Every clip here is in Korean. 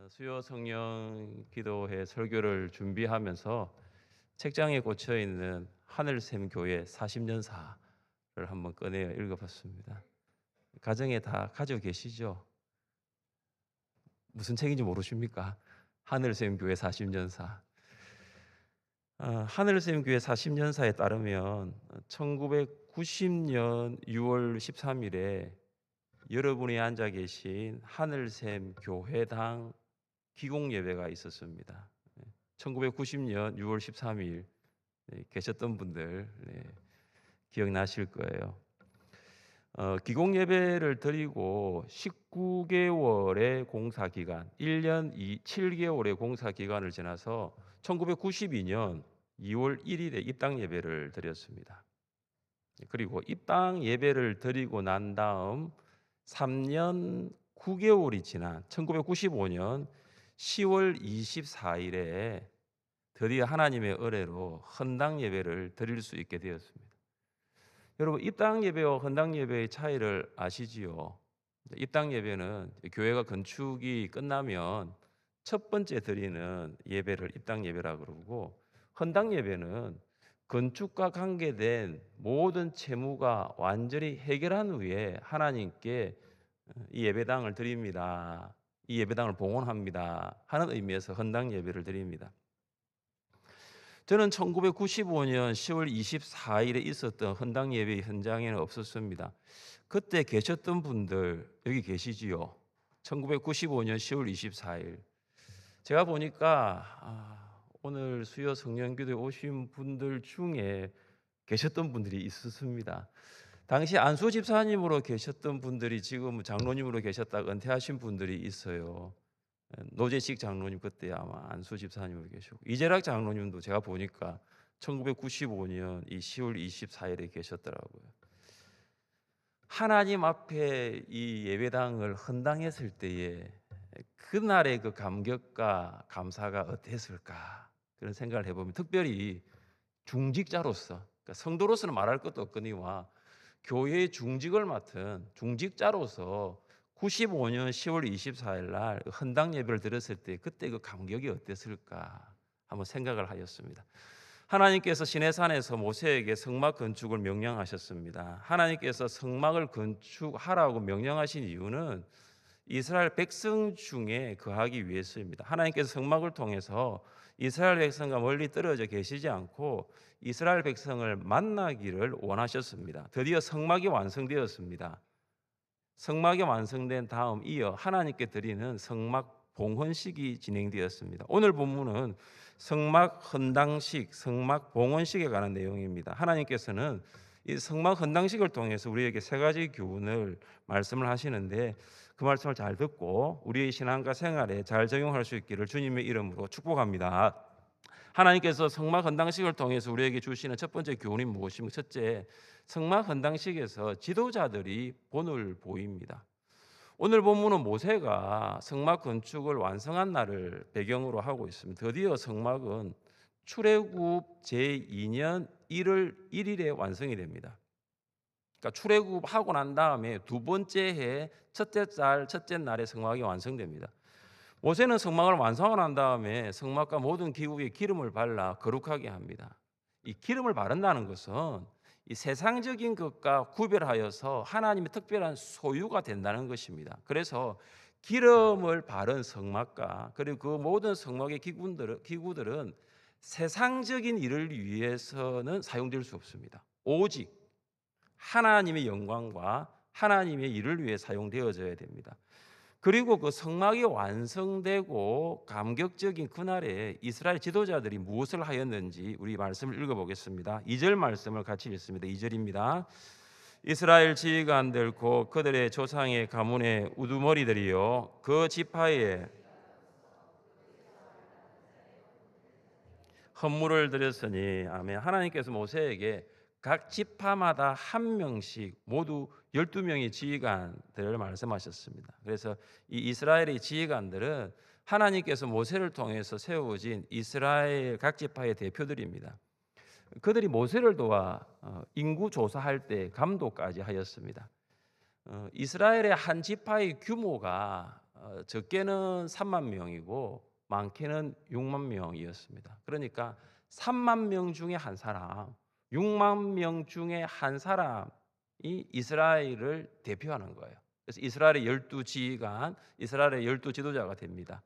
어, 수요 성령 기도회 설교를 준비하면서 책장에 꽂혀 있는 하늘샘 교회 40년사를 한번 꺼내어 읽어봤습니다. 가정에 다 가지고 계시죠? 무슨 책인지 모르십니까? 하늘샘 교회 40년사. 어, 하늘샘 교회 40년사에 따르면 1990년 6월 13일에 여러분이 앉아 계신 하늘샘 교회당 기공 예배가 있었습니다. 1990년 6월 13일 네, 계셨던 분들 네, 기억나실 거예요. 어, 기공 예배를 드리고 19개월의 공사 기간, 1년 2, 7개월의 공사 기간을 지나서 1992년 2월 1일에 입당 예배를 드렸습니다. 그리고 입당 예배를 드리고 난 다음 3년 9개월이 지난 1995년 10월 24일에 드디어 하나님의 은혜로 헌당 예배를 드릴 수 있게 되었습니다. 여러분 입당 예배와 헌당 예배의 차이를 아시지요? 입당 예배는 교회가 건축이 끝나면 첫 번째 드리는 예배를 입당 예배라 그러고 헌당 예배는 건축과 관계된 모든 채무가 완전히 해결한 후에 하나님께 이 예배당을 드립니다. 이 예배당을 봉헌합니다. 하는 의미에서 헌당 예배를 드립니다. 저는 1995년 10월 24일에 있었던 헌당 예배 현장에는 없었습니다. 그때 계셨던 분들 여기 계시지요? 1995년 10월 24일. 제가 보니까 아, 오늘 수요 성령기도에 오신 분들 중에 계셨던 분들이 있었습니다. 당시 안수 집사님으로 계셨던 분들이 지금 장로님으로 계셨다가 은퇴하신 분들이 있어요. 노재식 장로님 그때 아마 안수 집사님으로 계시고 이재락 장로님도 제가 보니까 1995년 이 10월 24일에 계셨더라고요. 하나님 앞에 이 예배당을 헌당했을 때에 그날의 그 감격과 감사가 어땠을까 그런 생각을 해보면 특별히 중직자로서 그러니까 성도로서는 말할 것도 없거니와 교회의 중직을 맡은 중직자로서 95년 10월 24일 날 헌당 예배를 드렸을 때 그때 그 감격이 어땠을까 한번 생각을 하였습니다. 하나님께서 시내산에서 모세에게 성막 건축을 명령하셨습니다. 하나님께서 성막을 건축하라고 명령하신 이유는 이스라엘 백성 중에 거하기 위해서입니다. 하나님께서 성막을 통해서 이스라엘 백성과 멀리 떨어져 계시지 않고 이스라엘 백성을 만나기를 원하셨습니다. 드디어 성막이 완성되었습니다. 성막이 완성된 다음 이어 하나님께 드리는 성막 봉헌식이 진행되었습니다. 오늘 본문은 성막 헌당식, 성막 봉헌식에 관한 내용입니다. 하나님께서는 이 성막 헌당식을 통해서 우리에게 세 가지 교훈을 말씀을 하시는데 그 말씀을 잘 듣고 우리의 신앙과 생활에 잘 적용할 수 있기를 주님의 이름으로 축복합니다. 하나님께서 성막 헌당식을 통해서 우리에게 주시는 첫 번째 교훈이 무엇입니까? 첫째, 성막 헌당식에서 지도자들이 본을 보입니다. 오늘 본문은 모세가 성막 건축을 완성한 날을 배경으로 하고 있습니다. 드디어 성막은 출애굽 제2년 1월 1일에 완성이 됩니다. 그러니까 출애굽하고 난 다음에 두 번째 해 첫째 달 첫째 날에 성막이 완성됩니다. 모세는 성막을 완성을 한 다음에 성막과 모든 기구에 기름을 발라 거룩하게 합니다. 이 기름을 바른다는 것은 이 세상적인 것과 구별하여서 하나님의 특별한 소유가 된다는 것입니다. 그래서 기름을 바른 성막과 그리고 그 모든 성막의 기구들은, 기구들은 세상적인 일을 위해서는 사용될 수 없습니다. 오직 하나님의 영광과 하나님의 일을 위해 사용되어져야 됩니다. 그리고 그 성막이 완성되고 감격적인 그날에 이스라엘 지도자들이 무엇을 하였는지 우리 말씀을 읽어보겠습니다. 2절 말씀을 같이 읽습니다. 2절입니다. 이스라엘 지휘관들 곧 그들의 조상의 가문의 우두머리들이요 그 지파에 헌물을 드렸으니 아멘. 하나님께서 모세에게 각 지파마다 한 명씩 모두 12명의 지휘관들을 말씀하셨습니다. 그래서 이 이스라엘의 지휘관들은 하나님께서 모세를 통해서 세워진 이스라엘 각 지파의 대표들입니다. 그들이 모세를 도와 어, 인구 조사할 때 감독까지 하였습니다. 어, 이스라엘의 한 지파의 규모가 어, 적게는 3만 명이고 많게는 6만 명이었습니다. 그러니까 3만 명 중에 한 사람, 6만 명 중에 한 사람이 이스라엘을 대표하는 거예요. 그래서 이스라엘의 열두 지휘관, 이스라엘의 열두 지도자가 됩니다.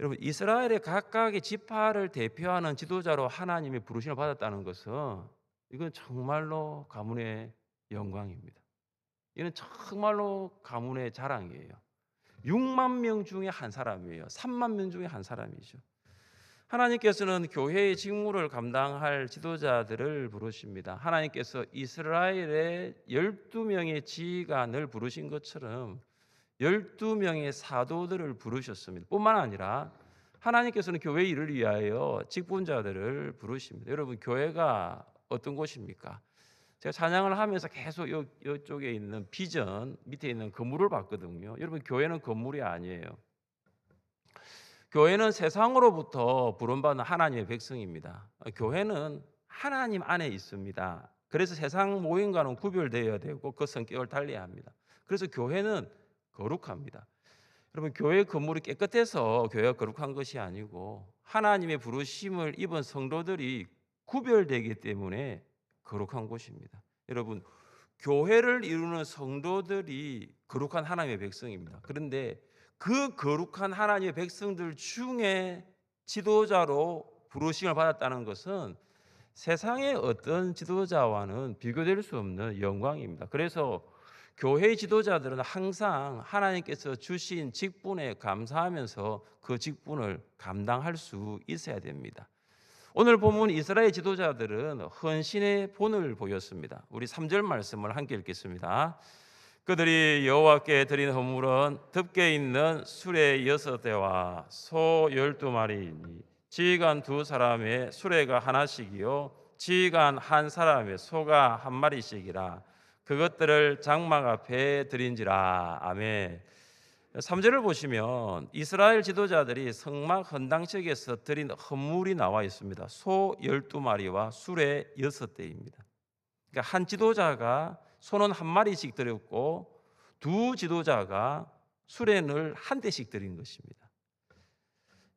여러분 이스라엘의 각각의 지파를 대표하는 지도자로 하나님의 부르심을 받았다는 것은 이건 정말로 가문의 영광입니다. 이는 정말로 가문의 자랑이에요. 6만 명 중에 한 사람이에요. 3만 명 중에 한 사람이죠. 하나님께서는 교회의 직무를 감당할 지도자들을 부르십니다. 하나님께서 이스라엘의 12명의 지휘관을 부르신 것처럼 12명의 사도들을 부르셨습니다. 뿐만 아니라 하나님께서는 교회 일을 위하여 직분자들을 부르십니다. 여러분 교회가 어떤 곳입니까? 제가 찬양을 하면서 계속 요, 이쪽에 있는 비전 밑에 있는 건물을 봤거든요. 여러분 교회는 건물이 아니에요. 교회는 세상으로부터 부름받는 하나님의 백성입니다. 교회는 하나님 안에 있습니다. 그래서 세상 모임과는 구별되어야 되고 그 성격을 달리해야 합니다. 그래서 교회는 거룩합니다. 여러분 교회 건물이 깨끗해서 교회가 거룩한 것이 아니고 하나님의 부르심을 입은 성도들이 구별되기 때문에 거룩한 곳입니다. 여러분 교회를 이루는 성도들이 거룩한 하나님의 백성입니다. 그런데 그 거룩한 하나님의 백성들 중에 지도자로 부르심을 받았다는 것은 세상의 어떤 지도자와는 비교될 수 없는 영광입니다. 그래서 교회 지도자들은 항상 하나님께서 주신 직분에 감사하면서 그 직분을 감당할 수 있어야 됩니다. 오늘 보면 이스라엘 지도자들은 헌신의 본을 보였습니다. 우리 3절 말씀을 함께 읽겠습니다. 그들이 여호와께 드린 허물은 덮개 있는 수레 여섯 대와 소 열두 마리이니 지휘관 두 사람의 수레가 하나씩이요 지휘관 한 사람의 소가 한 마리씩이라 그것들을 장막 앞에 드린지라 아멘. 3절을 보시면 이스라엘 지도자들이 성막 헌당식에서 드린 헌물이 나와 있습니다. 소 12마리와 수레 6대입니다. 그러니까 한 지도자가 소는 한 마리씩 드렸고 두 지도자가 수레를 한 대씩 드린 것입니다.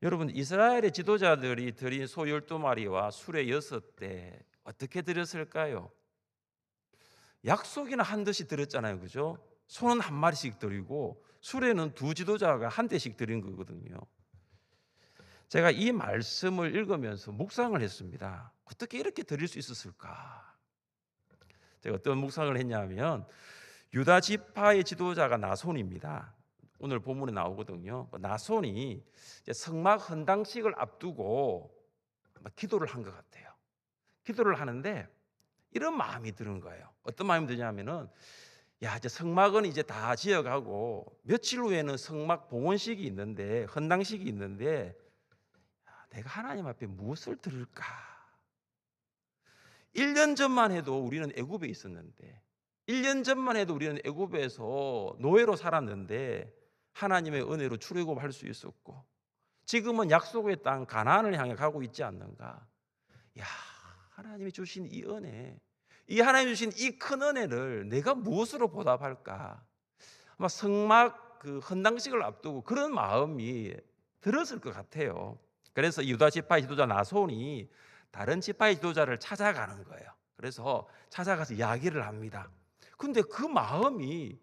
여러분 이스라엘의 지도자들이 드린 소 12마리와 수레 6대 어떻게 드렸을까요? 약속이나 한 듯이 드렸잖아요. 그죠? 소는 한 마리씩 드리고 수레는 두 지도자가 한 대씩 드린 거거든요. 제가 이 말씀을 읽으면서 묵상을 했습니다. 어떻게 이렇게 드릴 수 있었을까? 제가 어떤 묵상을 했냐면 유다 지파의 지도자가 나손입니다. 오늘 본문에 나오거든요. 나손이 성막 헌당식을 앞두고 기도를 한 것 같아요. 기도를 하는데 이런 마음이 드는 거예요. 어떤 마음이 드냐면은 야 이제 성막은 이제 다 지어가고 며칠 후에는 성막 봉헌식이 있는데 헌당식이 있는데 야, 내가 하나님 앞에 무엇을 들을까? 1년 전만 해도 우리는 애굽에 있었는데 1년 전만 해도 우리는 애굽에서 노예로 살았는데 하나님의 은혜로 출애굽할 수 있었고 지금은 약속의 땅 가나안을 향해 가고 있지 않는가? 야 하나님이 주신 이 은혜, 이 하나님이 주신 이 큰 은혜를 내가 무엇으로 보답할까? 아마 성막 그 헌당식을 앞두고 그런 마음이 들었을 것 같아요. 그래서 유다 지파의 지도자 나손이 다른 지파의 지도자를 찾아가는 거예요. 그래서 찾아가서 이야기를 합니다. 근데 그 마음이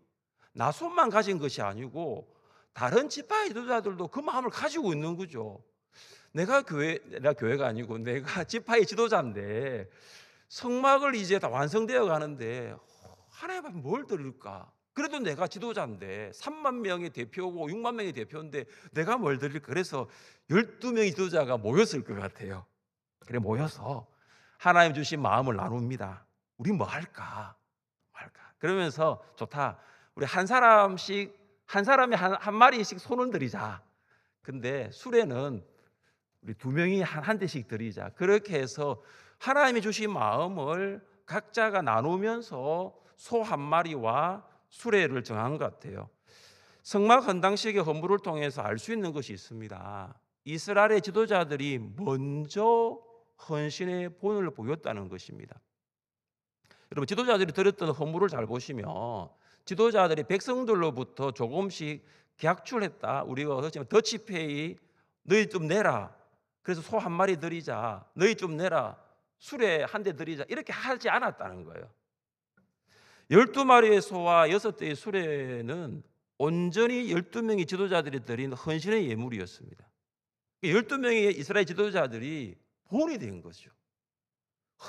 나손만 가진 것이 아니고 다른 지파의 지도자들도 그 마음을 가지고 있는 거죠. 내가 교회 내가 교회가 아니고 내가 지파의 지도자인데 성막을 이제 다 완성되어 가는데 하나님 앞에 뭘 드릴까? 그래도 내가 지도자인데 3만 명의 대표고 6만 명의 대표인데 내가 뭘 드릴까? 그래서 12명의 지도자가 모였을 것 같아요. 그래 모여서 하나님 주신 마음을 나눕니다. 우리 뭐 할까? 뭐 할까? 그러면서 좋다. 우리 한 사람씩 한 사람이 한, 한 마리씩 손을 들이자. 근데 수레는 우리 두 명이 한, 한 대씩 드리자. 그렇게 해서 하나님이 주신 마음을 각자가 나누면서 소 한 마리와 수레를 정한 것 같아요. 성막 헌당식의 헌물을 통해서 알 수 있는 것이 있습니다. 이스라엘의 지도자들이 먼저 헌신의 본을 보였다는 것입니다. 여러분 지도자들이 드렸던 헌물을 잘 보시면 지도자들이 백성들로부터 조금씩 계약출 했다. 우리가 그렇지만 더치페이 너희 좀 내라. 그래서 소 한 마리 드리자. 너희 좀 내라. 수레 한대 드리자. 이렇게 하지 않았다는 거예요. 열두 마리의 소와 여섯 대의 수레는 온전히 열두 명의 지도자들이 드린 헌신의 예물이었습니다. 열두 명의 이스라엘 지도자들이 본이 된 거죠.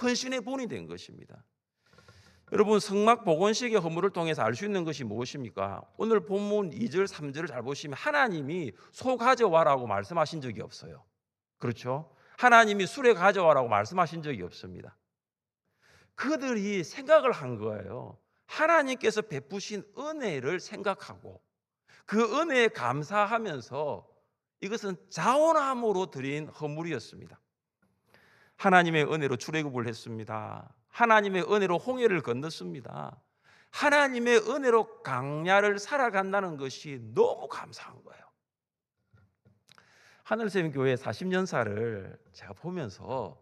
헌신의 본이 된 것입니다. 여러분 성막 복원식의 허물을 통해서 알 수 있는 것이 무엇입니까? 오늘 본문 2절 3절을 잘 보시면 하나님이 소 가져와라고 말씀하신 적이 없어요. 그렇죠? 하나님이 수레 가져와라고 말씀하신 적이 없습니다. 그들이 생각을 한 거예요. 하나님께서 베푸신 은혜를 생각하고 그 은혜에 감사하면서 이것은 자원함으로 드린 허물이었습니다. 하나님의 은혜로 출애굽을 했습니다. 하나님의 은혜로 홍해를 건넜습니다. 하나님의 은혜로 강야를 살아간다는 것이 너무 감사한 거예요. 하늘샘 교회 40년사를 제가 보면서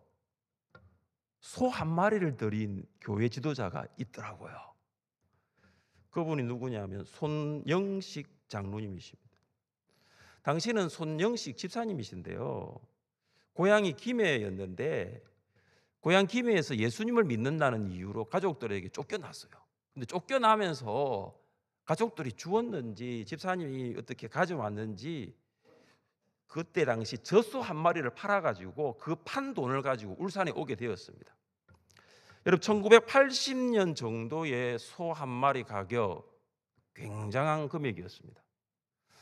소 한 마리를 드린 교회 지도자가 있더라고요. 그분이 누구냐면 손영식 장로님이십니다. 당신은 손영식 집사님이신데요. 고향이 김해였는데 고향 김해에서 예수님을 믿는다는 이유로 가족들에게 쫓겨났어요. 근데 쫓겨나면서 가족들이 주었는지 집사님이 어떻게 가져왔는지 그때 당시 젖소 한 마리를 팔아 가지고 그 판 돈을 가지고 울산에 오게 되었습니다. 여러분 1980년 정도의 소 한 마리 가격 굉장한 금액이었습니다.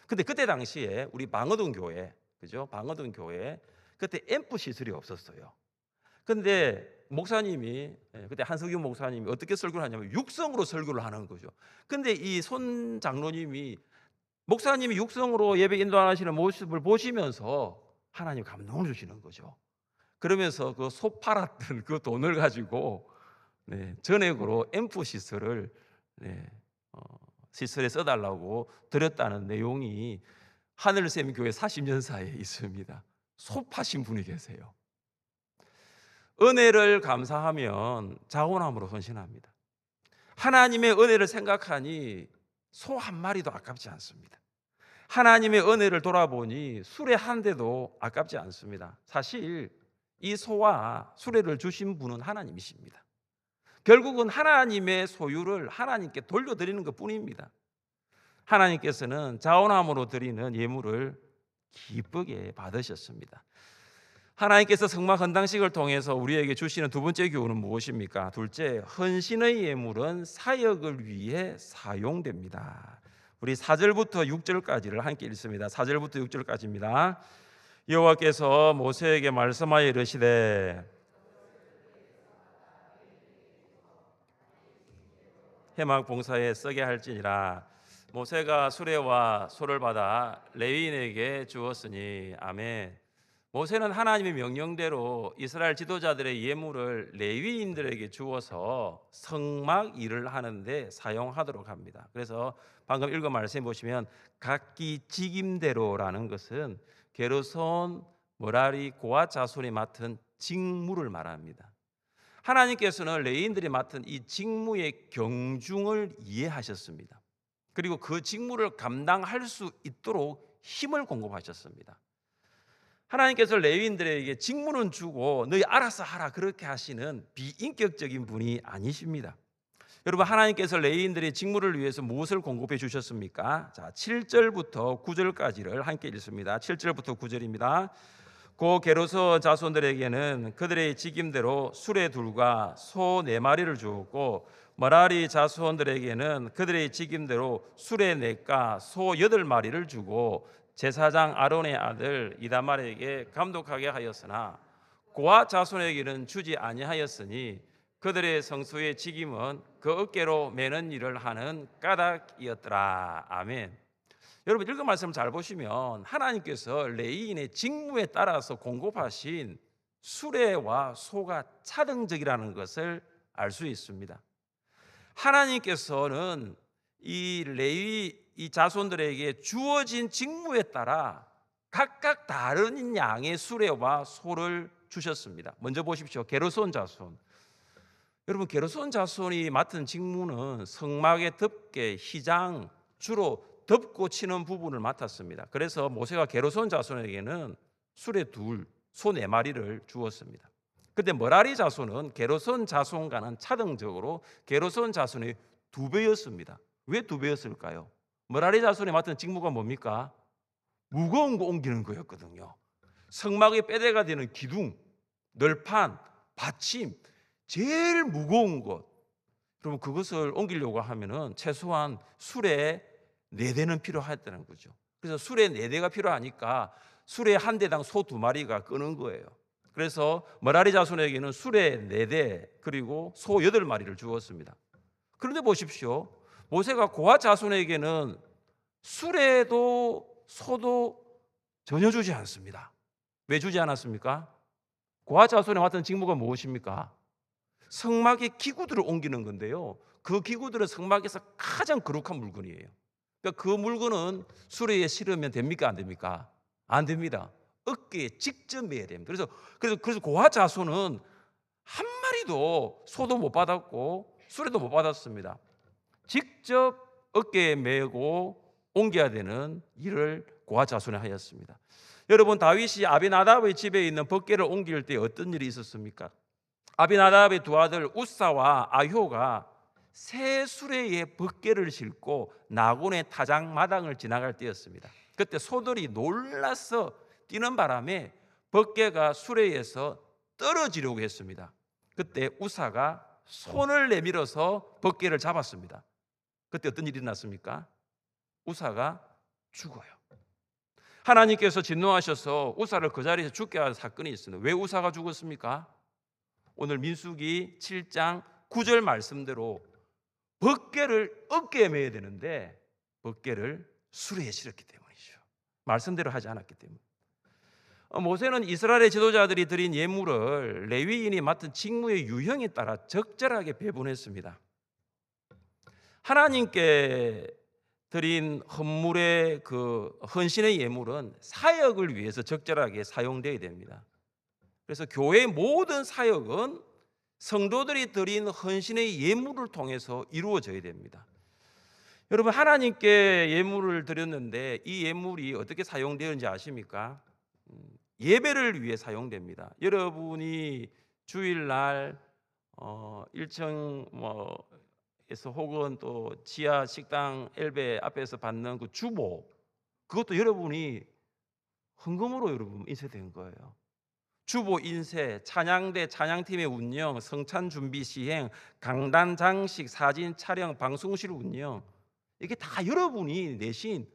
근데 그때 당시에 우리 방어동 교회 그죠? 방어동 교회 그때 앰프 시설이 없었어요. 근데 목사님이 예, 그때 한석규 목사님이 어떻게 설교를 하냐면 육성으로 설교를 하는 거죠. 근데 이 손 장로님이 목사님이 육성으로 예배 인도하시는 모습을 보시면서 하나님 감동을 주시는 거죠. 그러면서 그 소 팔았던 그 돈을 가지고 네, 전액으로 앰프 시설을 네, 어, 시설에 써달라고 드렸다는 내용이 하늘샘 교회 40년사에 있습니다. 소 파신 분이 계세요. 은혜를 감사하면 자원함으로 헌신합니다. 하나님의 은혜를 생각하니 소 한 마리도 아깝지 않습니다. 하나님의 은혜를 돌아보니 수레 한 대도 아깝지 않습니다. 사실 이 소와 수레를 주신 분은 하나님이십니다. 결국은 하나님의 소유를 하나님께 돌려드리는 것 뿐입니다. 하나님께서는 자원함으로 드리는 예물을 기쁘게 받으셨습니다. 하나님께서 성막 헌당식을 통해서 우리에게 주시는 두 번째 교훈은 무엇입니까? 둘째, 헌신의 예물은 사역을 위해 사용됩니다. 우리 4절부터 6절까지를 함께 읽습니다. 4절부터 6절까지입니다. 여호와께서 모세에게 말씀하여 이르시되 해막 봉사에 쓰게 할지니라 모세가 수레와 소를 받아 레위인에게 주었으니 아멘. 모세는 하나님의 명령대로 이스라엘 지도자들의 예물을 레위인들에게 주어서 성막 일을 하는데 사용하도록 합니다. 그래서 방금 읽은 말씀 보시면 각기 직임대로라는 것은 게르손, 머라리, 고아 자손이 맡은 직무를 말합니다. 하나님께서는 레위인들이 맡은 이 직무의 경중을 이해하셨습니다. 그리고 그 직무를 감당할 수 있도록 힘을 공급하셨습니다. 하나님께서 레위인들에게 직무는 주고 너희 알아서 하라 그렇게 하시는 비인격적인 분이 아니십니다. 여러분 하나님께서 레위인들의 직무를 위해서 무엇을 공급해 주셨습니까? 자, 7절부터 9절까지를 함께 읽습니다. 7절부터 9절입니다. 고 게로서 자손들에게는 그들의 직임대로 수레 둘과 소 네 마리를 주었고 머라리 자손들에게는 그들의 직임대로 수레 넷과 소 여덟 마리를 주고 제사장 아론의 아들 이다말에게 감독하게 하였으나 고아 자손에게는 주지 아니하였으니 그들의 성수의 직임은 그 어깨로 매는 일을 하는 까닭이었더라. 아멘. 여러분 읽은 말씀 잘 보시면 하나님께서 레이인의 직무에 따라서 공급하신 수레와 소가 차등적이라는 것을 알 수 있습니다. 하나님께서는 이 레위 이 자손들에게 주어진 직무에 따라 각각 다른 양의 수레와 소를 주셨습니다. 먼저 보십시오. 게르손 자손. 여러분 게르손 자손이 맡은 직무는 성막의 덮개, 희장, 주로 덮고 치는 부분을 맡았습니다. 그래서 모세가 게르손 자손에게는 수레 둘, 소 네 마리를 주었습니다. 근데 머라리 자손은 게르손 자손과는 차등적으로 게르손 자손의 두 배였습니다. 왜 두 배였을까요? 머라리 자손이 맡은 직무가 뭡니까? 무거운 거 옮기는 거였거든요. 성막의 빼대가 되는 기둥, 널판, 받침, 제일 무거운 것. 그러면 그것을 옮기려고 하면은 최소한 수레 네 대는 필요했다는 거죠. 그래서 수레 네 대가 필요하니까 수레 한 대당 소 두 마리가 끄는 거예요. 그래서 머라리 자손에게는 수레 네대 그리고 소 여덟 마리를 주었습니다. 그런데 보십시오. 모세가 고아 자손에게는 수레도 소도 전혀 주지 않습니다. 왜 주지 않았습니까? 고아 자손에 맡은 직무가 무엇입니까? 성막의 기구들을 옮기는 건데요. 그 기구들은 성막에서 가장 거룩한 물건이에요. 그러니까 그 물건은 수레에 실으면 됩니까? 안 됩니까? 안 됩니다. 어깨에 직접 매야 됩니다. 그래서 그래서 그래서 고아 자손은 한 마리도 소도 못 받았고 수레도 못 받았습니다. 직접 어깨에 메고 옮겨야 되는 일을 고아 자손에 하였습니다. 여러분 다윗이 아비나답의 집에 있는 벗개를 옮길 때 어떤 일이 있었습니까? 아비나답의 두 아들 우사와 아효가 새 수레에 벗개를 싣고 나곤의 타작 마당을 지나갈 때였습니다. 그때 소들이 놀라서 뛰는 바람에 벗개가 수레에서 떨어지려고 했습니다. 그때 우사가 손을 내밀어서 벗개를 잡았습니다. 그때 어떤 일이 났습니까? 우사가 죽어요. 하나님께서 진노하셔서 우사를 그 자리에서 죽게 한 사건이 있습니다. 왜 우사가 죽었습니까? 오늘 민수기 7장 9절 말씀대로 벗개를 어깨에 매야 되는데 벗개를 수레에 실었기 때문이죠. 말씀대로 하지 않았기 때문에. 어, 모세는 이스라엘의 지도자들이 드린 예물을 레위인이 맡은 직무의 유형에 따라 적절하게 배분했습니다. 하나님께 드린 헌물의 그 헌신의 예물은 사역을 위해서 적절하게 사용되어야 됩니다. 그래서 교회의 모든 사역은 성도들이 드린 헌신의 예물을 통해서 이루어져야 됩니다. 여러분 하나님께 예물을 드렸는데 이 예물이 어떻게 사용되는지 아십니까? 음, 예배를 위해 사용됩니다. 여러분이 주일날 어, 1층 뭐에서 혹은 또 지하 식당 엘베 앞에서 받는 그 주보 그것도 여러분이 헌금으로 여러분 인쇄된 거예요. 주보 인쇄, 찬양대 찬양팀의 운영, 성찬 준비 시행, 강단 장식, 사진 촬영, 방송실 운영 이게 다 여러분이 내신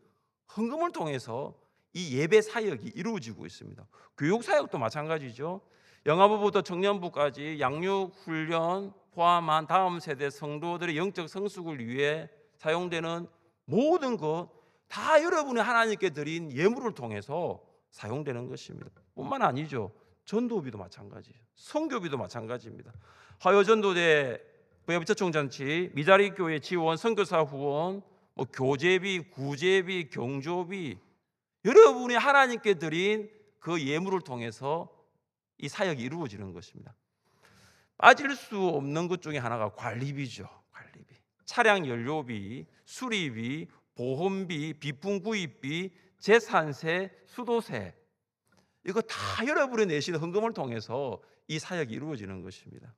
헌금을 통해서 이 예배 사역이 이루어지고 있습니다. 교육 사역도 마찬가지죠. 영아부부터 청년부까지 양육 훈련 포함한 다음 세대 성도들의 영적 성숙을 위해 사용되는 모든 것 다 여러분이 하나님께 드린 예물을 통해서 사용되는 것입니다. 뿐만 아니죠. 전도비도 마찬가지죠. 성교비도 마찬가지입니다. 화요전도대 부여비처총잔치, 미자리 교회 지원, 선교사 후원, 뭐 교재비, 구제비, 경조비 여러분이 하나님께 드린 그 예물을 통해서 이 사역이 이루어지는 것입니다. 빠질 수 없는 것 중에 하나가 관리비죠. 관리비. 차량 연료비, 수리비, 보험비, 비품 구입비, 재산세, 수도세. 이거 다 여러분이 내신 헌금을 통해서 이 사역이 이루어지는 것입니다.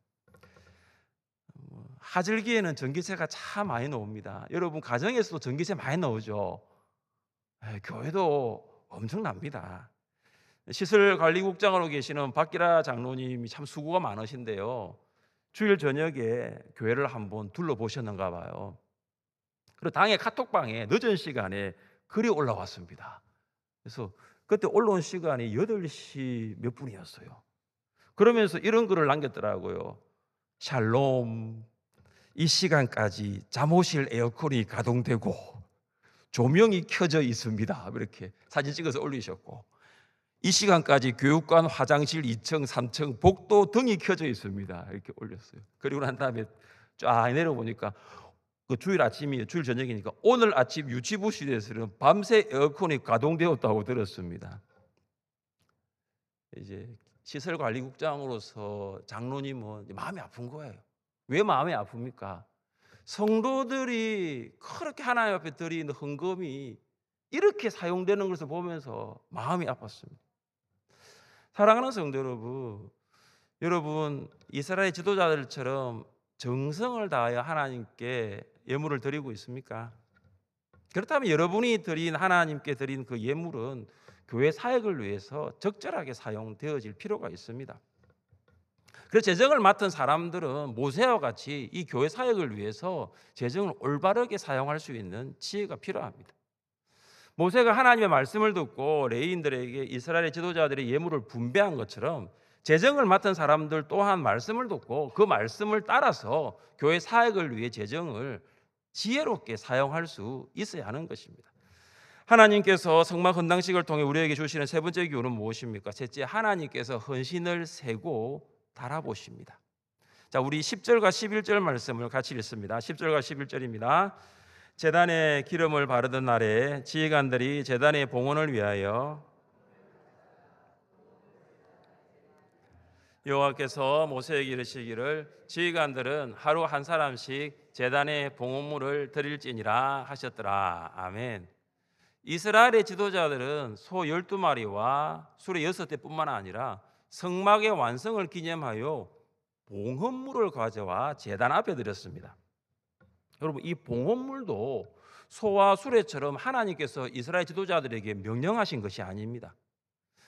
어, 하절기에는 전기세가 참 많이 나옵니다. 여러분 가정에서도 전기세 많이 나오죠. 에이, 교회도 엄청납니다. 시설관리국장으로 계시는 박기라 장로님이 참 수고가 많으신데요. 주일 저녁에 교회를 한번 둘러보셨는가 봐요. 그리고 당에 카톡방에 늦은 시간에 글이 올라왔습니다. 그래서 그때 올라온 시간이 8시 몇 분이었어요. 그러면서 이런 글을 남겼더라고요. 샬롬. 이 시간까지 잠옷실 에어컨이 가동되고 조명이 켜져 있습니다. 이렇게 사진 찍어서 올리셨고 이 시간까지 교육관, 화장실 2층, 3층, 복도 등이 켜져 있습니다. 이렇게 올렸어요. 그리고 난 다음에 쫙 내려보니까 그 주일 아침이 주일 저녁이니까 오늘 아침 유치부실에서는 밤새 에어컨이 가동되었다고 들었습니다. 이제 시설관리국장으로서 장로님은 마음이 아픈 거예요. 왜 마음이 아픕니까? 성도들이 그렇게 하나님 앞에 드리는 헌금이 이렇게 사용되는 것을 보면서 마음이 아팠습니다. 사랑하는 성도 여러분, 여러분 이스라엘 지도자들처럼 정성을 다하여 하나님께 예물을 드리고 있습니까? 그렇다면 여러분이 드린 하나님께 드린 그 예물은 교회 사역을 위해서 적절하게 사용되어질 필요가 있습니다. 그래서 재정을 맡은 사람들은 모세와 같이 이 교회 사역을 위해서 재정을 올바르게 사용할 수 있는 지혜가 필요합니다. 모세가 하나님의 말씀을 듣고 레인들에게 이스라엘 지도자들의 예물을 분배한 것처럼 재정을 맡은 사람들 또한 말씀을 듣고 그 말씀을 따라서 교회 사역을 위해 재정을 지혜롭게 사용할 수 있어야 하는 것입니다. 하나님께서 성막 헌당식을 통해 우리에게 주시는 세 번째 교훈은 무엇입니까? 셋째, 하나님께서 헌신을 세고 달아보십니다. 자, 우리 10절과 11절 말씀을 같이 읽습니다. 10절과 11절입니다. 제단에 기름을 바르던 날에 지휘관들이 제단의 봉헌을 위하여 여호와께서 모세에게 이르시기를 지휘관들은 하루 한 사람씩 제단에 봉헌물을 드릴지니라 하셨더라. 아멘. 이스라엘의 지도자들은 소 12마리와 수레 6대뿐만 아니라 성막의 완성을 기념하여 봉헌물을 가져와 제단 앞에 드렸습니다. 여러분 이 봉헌물도 소와 수레처럼 하나님께서 이스라엘 지도자들에게 명령하신 것이 아닙니다.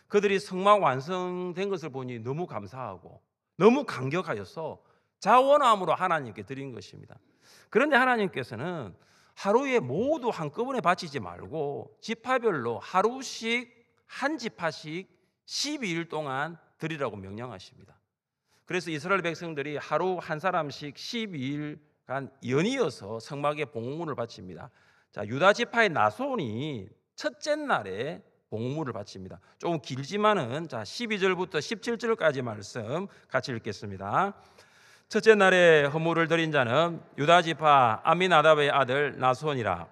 그들이 성막 완성된 것을 보니 너무 감사하고 너무 감격하여서 자원함으로 하나님께 드린 것입니다. 그런데 하나님께서는 하루에 모두 한꺼번에 바치지 말고 지파별로 하루씩 한 지파씩 12일 동안 드리라고 명령하십니다. 그래서 이스라엘 백성들이 하루 한 사람씩 12일간 연이어서 성막에 봉헌물을 바칩니다. 자, 유다 지파의 나손이 첫째 날에 봉헌물을 바칩니다. 조금 길지만은 자, 12절부터 17절까지 말씀 같이 읽겠습니다. 첫째 날에 헌물을 드린 자는 유다 지파 아미나답의 아들 나손이라.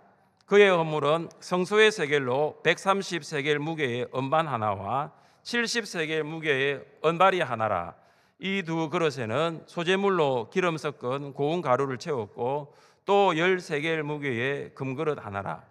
그의 헌물은 성소의 세겔로 130세겔 무게의 은반 하나와 70세겔 무게의 은발이 하나라. 이 두 그릇에는 소재물로 기름 섞은 고운 가루를 채웠고 또 13개의 무게의 금그릇 하나라.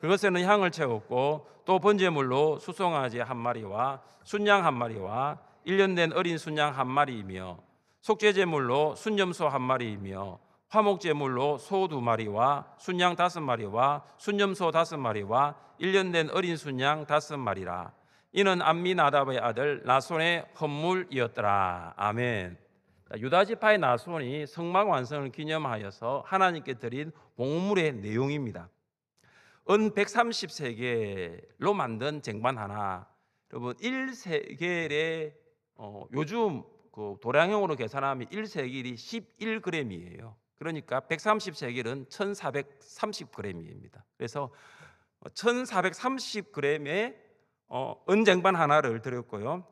그것에는 향을 채웠고 또 번제물로 수송아지 한 마리와 순양 한 마리와 1년 된 어린 순양 한 마리이며 속죄제물로 순염소 한 마리이며 화목제물로 소 두 마리와 순양 다섯 마리와 순염소 다섯 마리와 1년 된 어린 순양 다섯 마리라. 이는 암미나답의 아들 나손의 헌물이었더라. 아멘. 유다 지파의 나손이 성막 완성을 기념하여서 하나님께 드린 봉물의 내용입니다. 은 130세겔로 만든 쟁반 하나. 여러분 1세겔의 어, 요즘 그 도량형으로 계산하면 1세겔이 11g이에요. 그러니까 130세겔은 1430g입니다. 그래서 1430g의 어, 은쟁반 하나를 드렸고요.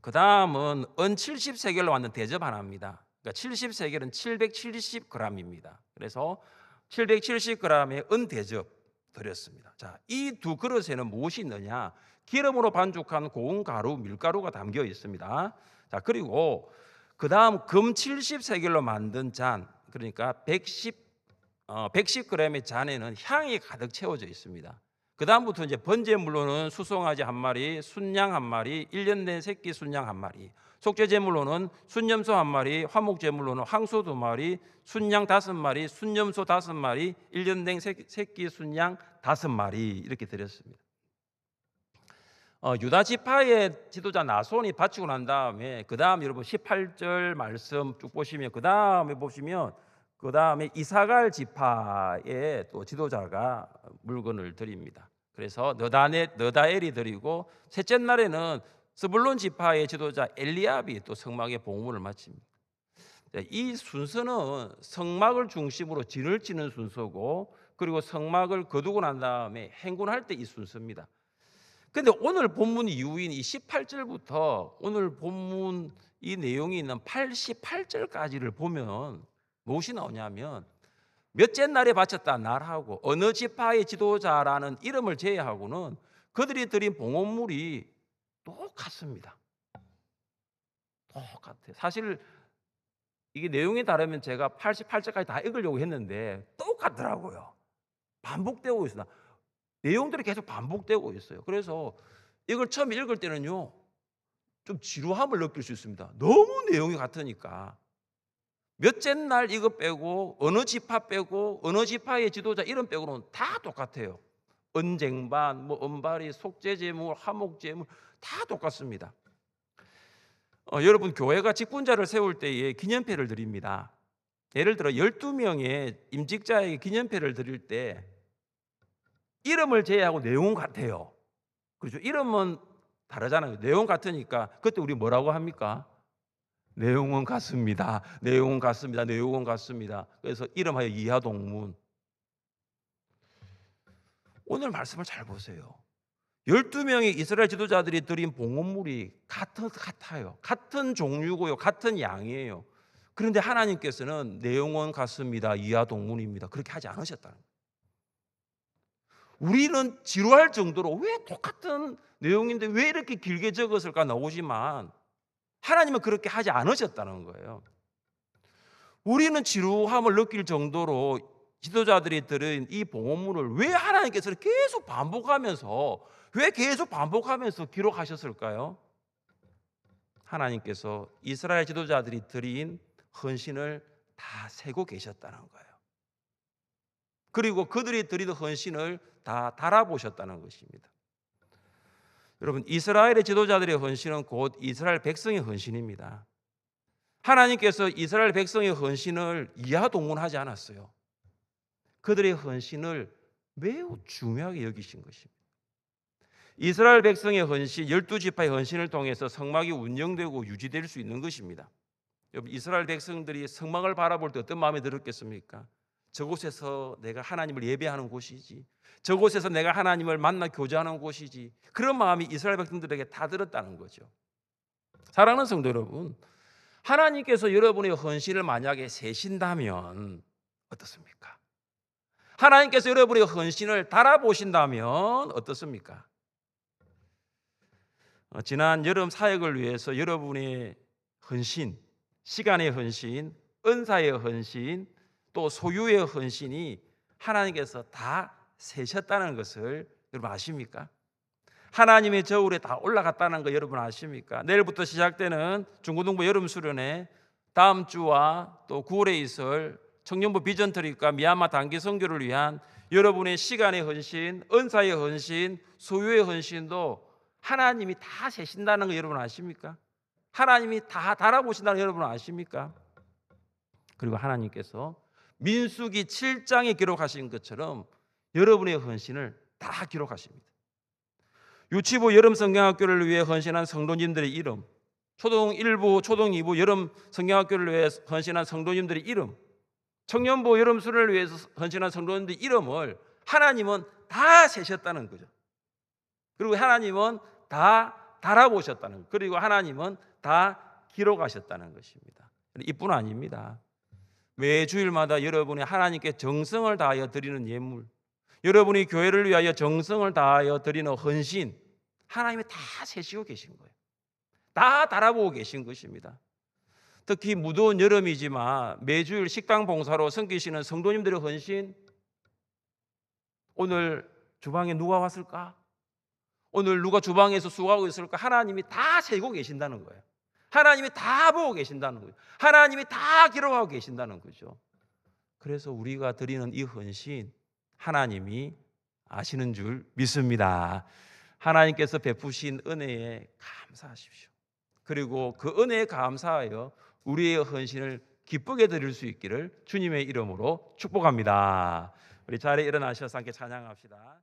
그 다음은 은 70세겔로 만든 대접 하나입니다. 그러니까 70세겔은 770g입니다. 그래서 770g의 은 대접 드렸습니다. 자, 이 두 그릇에는 무엇이 있느냐? 기름으로 반죽한 고운 가루, 밀가루가 담겨 있습니다. 자, 그리고 그 다음 금 70세겔로 만든 잔, 그러니까 110, 어, 110g의 잔에는 향이 가득 채워져 있습니다. 그 다음부터 이제 번제물로는 수송아지 한 마리, 순양 한 마리, 1년 된 새끼 순양 한 마리, 속죄제물로는 순염소 한 마리, 화목제물로는 황소 두 마리, 순양 다섯 마리, 순염소 다섯 마리, 1년 된 새끼 순양 다섯 마리 이렇게 드렸습니다. 어, 유다 지파의 지도자 나손이 바치고 난 다음에 그 다음 여러분 18절 말씀 쭉 보시면 그 다음에 보시면 그 다음에 이사갈 지파의 또 지도자가 물건을 드립니다. 그래서 너다네 너다엘이 드리고 셋째 날에는 스불론 지파의 지도자 엘리압이 또 성막의 봉물을 마칩니다. 이 순서는 성막을 중심으로 진을 치는 순서고 그리고 성막을 거두고 난 다음에 행군할 때 이 순서입니다. 근데 오늘 본문 이후인 이 18절부터 오늘 본문 이 내용이 있는 88절까지를 보면 무엇이 나오냐면 몇째 날에 바쳤다 날하고 어느 지파의 지도자라는 이름을 제외하고는 그들이 드린 봉헌물이 똑같습니다. 똑같아요. 사실 이게 내용이 다르면 제가 88절까지 다 읽으려고 했는데 똑같더라고요. 반복되고 있어. 내용들이 계속 반복되고 있어요. 그래서 이걸 처음 읽을 때는요. 좀 지루함을 느낄 수 있습니다. 너무 내용이 같으니까. 몇째 날 이거 빼고 어느 지파 빼고 어느 지파의 지도자 이름 빼고는 다 똑같아요. 언쟁반, 뭐 은발이, 속죄제물, 화목제물 다 똑같습니다. 어, 여러분 교회가 직분자를 세울 때에 기념패를 드립니다. 예를 들어 12명의 임직자에게 기념패를 드릴 때 이름을 제외하고 내용은 같아요. 그렇죠? 이름은 다르잖아요. 내용 같으니까 그때 우리 뭐라고 합니까? 내용은 같습니다. 내용은 같습니다. 내용은 같습니다. 그래서 이름하여 이하동문. 오늘 말씀을 잘 보세요. 12명의 이스라엘 지도자들이 드린 봉헌물이 같은 같아요. 같은 종류고요. 같은 양이에요. 그런데 하나님께서는 내용은 같습니다. 이하동문입니다. 그렇게 하지 않으셨다는. 우리는 지루할 정도로 왜 똑같은 내용인데 왜 이렇게 길게 적었을까 나오지만 하나님은 그렇게 하지 않으셨다는 거예요. 우리는 지루함을 느낄 정도로 지도자들이 들은 이 봉헌문을 왜 하나님께서 계속 반복하면서 왜 계속 반복하면서 기록하셨을까요? 하나님께서 이스라엘 지도자들이 드린 헌신을 다 세고 계셨다는 거예요. 그리고 그들이 드리는 헌신을 다 달아보셨다는 것입니다. 여러분, 이스라엘의 지도자들의 헌신은 곧 이스라엘 백성의 헌신입니다. 하나님께서 이스라엘 백성의 헌신을 이하동원하지 않았어요. 그들의 헌신을 매우 중요하게 여기신 것입니다. 이스라엘 백성의 헌신, 열두 지파의 헌신을 통해서 성막이 운영되고 유지될 수 있는 것입니다. 이스라엘 백성들이 성막을 바라볼 때 어떤 마음이 들었겠습니까? 저곳에서 내가 하나님을 예배하는 곳이지. 저곳에서 내가 하나님을 만나 교제하는 곳이지. 그런 마음이 이스라엘 백성들에게 다 들었다는 거죠. 사랑하는 성도 여러분, 하나님께서 여러분의 헌신을 만약에 세신다면 어떻습니까? 하나님께서 여러분의 헌신을 달아보신다면 어떻습니까? 어, 지난 여름 사역을 위해서 여러분의 헌신, 시간의 헌신, 은사의 헌신, 또 소유의 헌신이 하나님께서 다 세셨다는 것을 여러분 아십니까? 하나님의 저울에 다 올라갔다는 거 여러분 아십니까? 내일부터 시작되는 중고등부 여름 수련회 다음 주와 또 9월에 있을 청년부 비전 트립과 미얀마 단기 선교를 위한 여러분의 시간의 헌신, 은사의 헌신, 소유의 헌신도 하나님이 다 세신다는 거 여러분 아십니까? 하나님이 다 달아보신다는 거 여러분 아십니까? 그리고 하나님께서 민수기 7장에 기록하신 것처럼 여러분의 헌신을 다 기록하십니다. 유치부 여름 성경학교를 위해 헌신한 성도님들의 이름, 초등 1부, 초등 2부 여름 성경학교를 위해 헌신한 성도님들의 이름, 청년부 여름 수련을 위해서 헌신한 성도님들의 이름을 하나님은 다 세셨다는 거죠. 그리고 하나님은 다 달아보셨다는 거. 그리고 하나님은 다 기록하셨다는 것입니다. 이뿐 아닙니다. 매 주일마다 여러분이 하나님께 정성을 다하여 드리는 예물, 여러분이 교회를 위하여 정성을 다하여 드리는 헌신, 하나님이 다 세시고 계신 거예요. 다 달아보고 계신 것입니다. 특히 무더운 여름이지만 매주일 식당 봉사로 섬기시는 성도님들의 헌신, 오늘 주방에 누가 왔을까? 오늘 누가 주방에서 수고하고 있을까? 하나님이 다 세고 계신다는 거예요. 하나님이 다 보고 계신다는 거예요. 하나님이 다 기록하고 계신다는 거죠. 그래서 우리가 드리는 이 헌신 하나님이 아시는 줄 믿습니다. 하나님께서 베푸신 은혜에 감사하십시오. 그리고 그 은혜에 감사하여 우리의 헌신을 기쁘게 드릴 수 있기를 주님의 이름으로 축복합니다. 우리 자리에 일어나셔서 함께 찬양합시다.